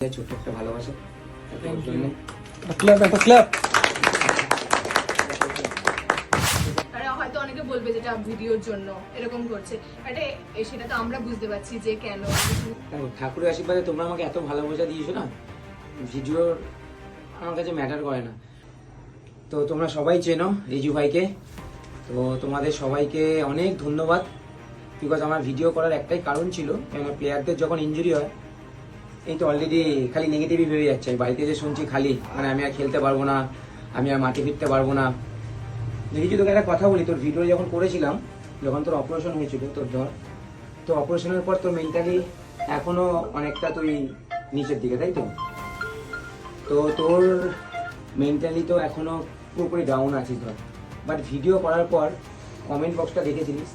ছোট্ট একটা ভালোবাসা? একটা হয়তো অনেকে বলবে যেটা ভিডিওর জন্য এরকম করছে। এটা সেটা তো আমরা বুঝতে পারছি যে কেন। দেখো, ঠাকুরের আশীর্বাদে তোমরা আমাকে এত ভালোবাসা দিয়েছ না? ভিডিওর আমার কাছে ম্যাটার করে না। তো তোমরা সবাই চেনো রিজু ভাইকে। তো তোমাদের সবাইকে অনেক ধন্যবাদ। বিকজ আমার ভিডিও করার একটাই কারণ ছিল কেন প্লেয়ারদের যখন ইঞ্জুরি হয় এই তো অলরেডি খালি নেগেটিভই ভেবে যাচ্ছে। বাড়িতে যে শুনছি খালি। মানে আমি আর খেলতে পারব না, আমি আর মাঠে ফিরতে পারব না। রিজু তোকে একটা কথা বলি, তোর ভিডিও যখন করেছিলাম, যখন তোর অপারেশন হয়েছিল, তোর ধর তো অপারেশনের পর তোর মেন্টালি এখনও অনেকটা তুই নিচের দিকে, তাই তো? তো তোর মেন্টালি তো এখনও পুরোপুরি ডাউন আছিস ধর। বাট ভিডিও করার পর কমেন্ট বক্সটা দেখেছিলিস?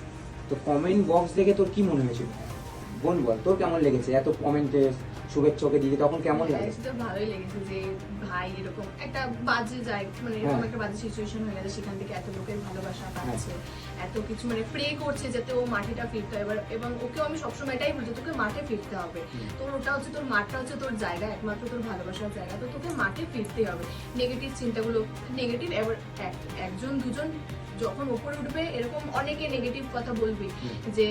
তো কমেন্ট বক্স দেখে তোর কি মনে হয়েছিল? বোন বল, তোর কেমন লেগেছে? এত কমেন্টে শুভেচ্ছা ওকে তখন কেমন লাগে তো ভালোই লেগেছে যে ভাই এরকম একটা বাজে যায় মানে এরকম হ্যাঁ। একটা বাজে সিচুয়েশন হয়ে গেছে সেখান থেকে এত লোকের ভালোবাসা পাচ্ছে এত কিছু মানে প্রে করছে যাতে ও মাঠেটা ফিরতে হয় এবার এবং ওকেও আমি সবসময় এটাই বলছি তোকে মাঠে ফিরতে হবে। তোর ওটা হচ্ছে তোর মাঠটা হচ্ছে তোর জায়গা একমাত্র তোর ভালোবাসার জায়গা। তো তোকে মাঠে ফিরতেই হবে। নেগেটিভ চিন্তাগুলো নেগেটিভ এবার এক- একজন দুজন যখন উপরে উঠবে এরকম অনেকে নেগেটিভ কথা বলবে। যে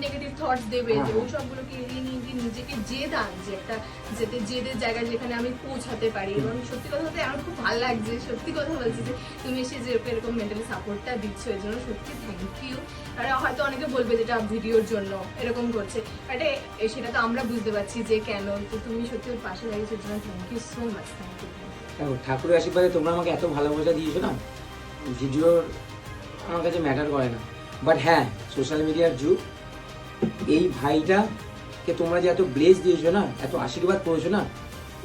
নেগেটিভ থটস দেবে যে হ্যাঁ। ওই সবগুলোকে এড়িয়ে নিয়ে নিজেকে জেদ আন, যে একটা যেতে জেদের জায়গায় যেখানে আমি পৌঁছাতে পারি। এবং সত্যি কথা বলতে আমার খুব ভালো লাগছে, সত্যি কথা বলছি যে তুমি এসে যে এরকম মেন্টালি সাপোর্টটা দিচ্ছ, এর জন্য সত্যি থ্যাংক ইউ আর হয়তো অনেকে বলবে যেটা ভিডিওর জন্য, এরকম করছে। এ- সেটা তো আমরা বুঝতে পারছি যে কেন, তো তুমি সত্যি ওর পাশে দাঁড়িয়েছো, এর জন্য thank you so much thank you ঠাকুরের আশীর্বাদে তোমরা আমাকে এত ভালোবাসা দিয়েছ না ভিডিওর আমার কাছে ম্যাটার করে না। বাট হ্যাঁ সোশ্যাল মিডিয়ার যুগ, এই ভাইটাকে তোমরা যে এত ব্লেস দিয়েছ না, এত আশীর্বাদ করেছ না,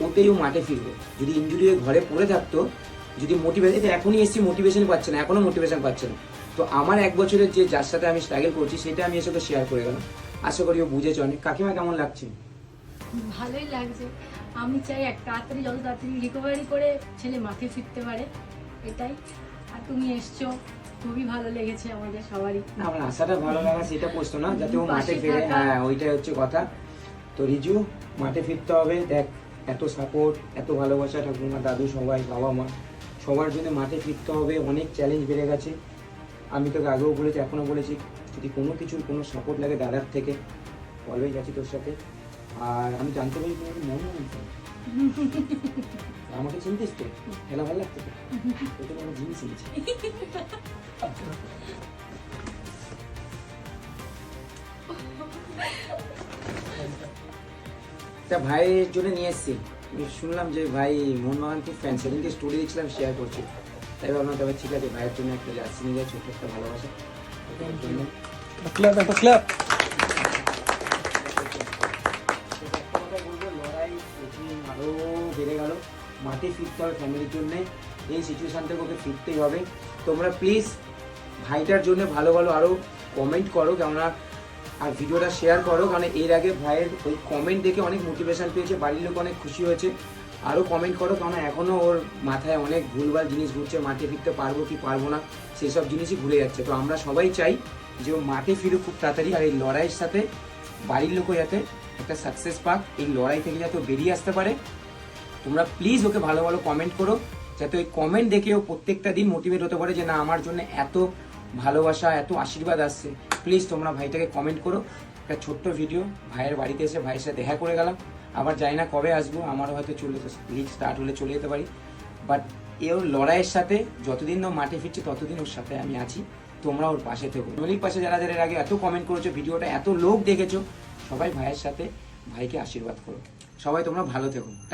ওতেই ও মাঠে ফিরবে। যদি ইঞ্জুরি ঘরে পড়ে থাকতো, যদি মোটিভেশন এখনই এসছি মোটিভেশন পাচ্ছে না, এখনও মোটিভেশন পাচ্ছে না। তো আমার এক বছরের যে, যার সাথে আমি স্ট্রাগল করছি, সেটা আমি এসে তো শেয়ার করে গেলাম। আশা করি ও বুঝেছে অনেক। কাকিমা, কেমন লাগছে? ভালোই লাগছে। আমি চাই এক তাড়াতাড়ি, যত তাড়াতাড়ি রিকভারি করে ছেলে মাঠে ফিরতে পারে, এটাই। আর তুমি এসছো। খুবই ভালো লেগেছে আমাদের সবারই। আমার আশাটা ভালো লাগা সেটা প্রশ্ন না যাতে ও মাঠে ফিরে হ্যাঁ ওইটাই হচ্ছে কথা। তো রিজু মাঠে ফিরতে হবে। দেখ এত সাপোর্ট এত ভালোবাসা ঠাকুমা দাদু সবাই বাবা মা। সবার জন্য মাঠে ফিরতে হবে। অনেক চ্যালেঞ্জ বেড়ে গেছে। আমি তোকে আগেও বলেছি এখনও বলেছি যদি কোনো কিছুর কোনো সাপোর্ট লাগে দাদার থেকে অলওয়েজ আছি তোর সাথে। আর আমি জানতে পারি তোমার মনে হয় আমাকে চিনতিস তো? খেলা ভালো লাগতো তো? তোকে আমি জিনিস চিনছি তা ভাইয়ের জন্য নিয়ে এসেছি। শুনলাম যে ভাই মোহনবাগান খুব ফ্যান সেদিনকে স্টোরি দেখছিলাম শেয়ার করছি। তাই ভাবলাম তবে ঠিক আছে, ভাইয়ের জন্য একটা জার্সি নিয়ে যায় একটা ভালোবাসা। ক্ল্যাপ একটা ক্ল্যাপ মাঠে ফিরতে হবে ফ্যামিলির জন্যে। এই সিচুয়েশন থেকে ওকে ফিরতেই হবে। তোমরা প্লিজ ভাইটার জন্য ভালো ভালো আরও কমেন্ট করো, কেননা আর ভিডিওটা শেয়ার করো, কারণ এর আগে ভাইয়ের ওই কমেন্ট দেখে অনেক মোটিভেশন পেয়েছে, বাড়ির লোক অনেক খুশি হয়েছে। আরও কমেন্ট করো কারণ এখনও ওর মাথায় অনেক ভুলভাল জিনিস ঘুরছে, মাঠে ফিরতে পারব কি পারব না সেই সব জিনিসই ঘুরে যাচ্ছে। তো আমরা সবাই চাই যে ও মাঠে ফিরুক খুব তাড়াতাড়ি, আর এই লড়াইয়ের সাথে বাড়ির লোকও যাতে একটা সাকসেস পাক, এই লড়াই থেকে যাতে বেরিয়ে আসতে পারে। তোমরা প্লিজ ওকে ভালো ভালো কমেন্ট করো, যাতে ওই কমেন্ট দেখে ও প্রত্যেকটা দিন মোটিভেট হতে পারে যে না, আমার জন্য এত ভালোবাসা, এত আশীর্বাদ আসছে। প্লিজ তোমরা ভাইটাকে কমেন্ট করো। একটা ছোট্ট ভিডিও ভাইয়ের বাড়িতে এসে ভাইয়ের সাথে দেখা করে গেলাম। আবার জানি না কবে আসব, আমারও হয়তো চলে লিগ স্টার্ট হলে চলে যেতে পারি। বাট এ ওর লড়াইয়ের সাথে যতদিন ও মাঠে ফিরছে, ততদিন ওর সাথে আমি আছি। তোমরা ওর পাশে থেকো। দলির পাশে যারা যারা এর আগে এত কমেন্ট করেছ, ভিডিওটা এত লোক দেখেছ, সবাই ভাইয়ের সাথে ভাইকে আশীর্বাদ করো। সবাই তোমরা ভালো থেকো।